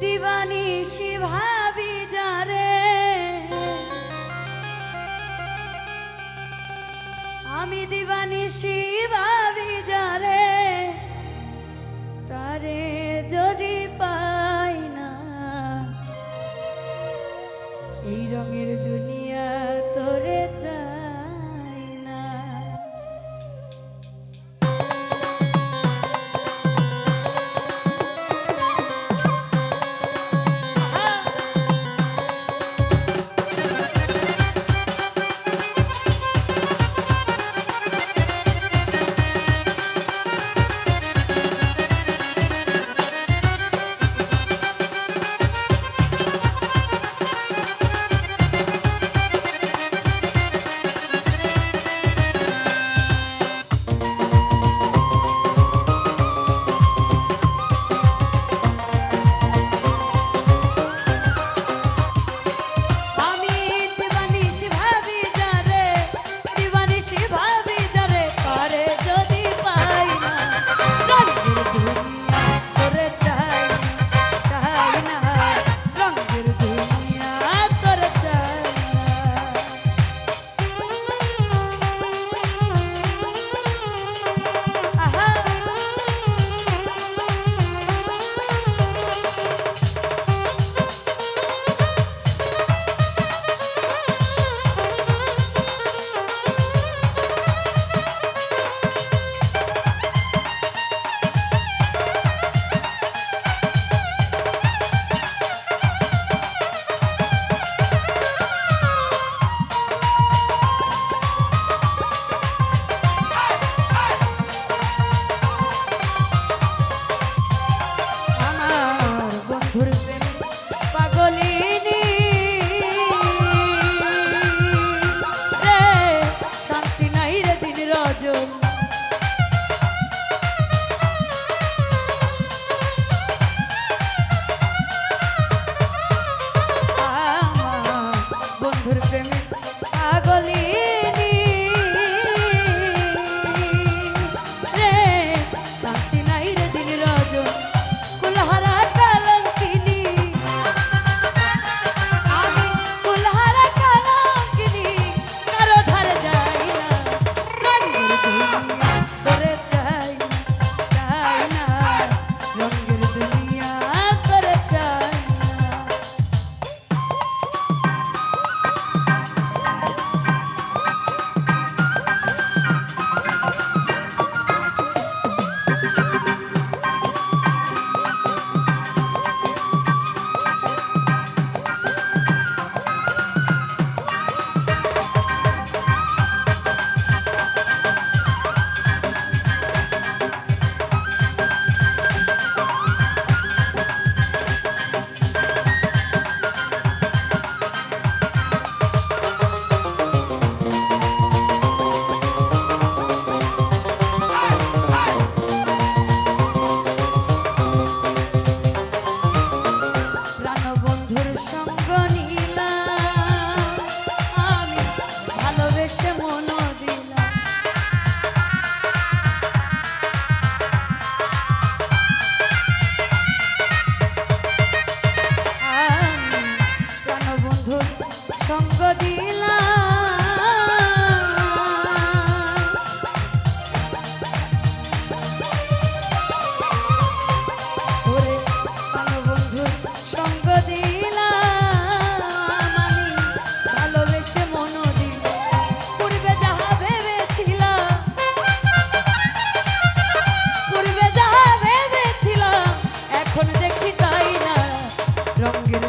দিবানী শিভাবি যারে। আমি দিবানি শিভাবি যারে। প্রেমে বয়সে মন দেখি তাই না? রঙের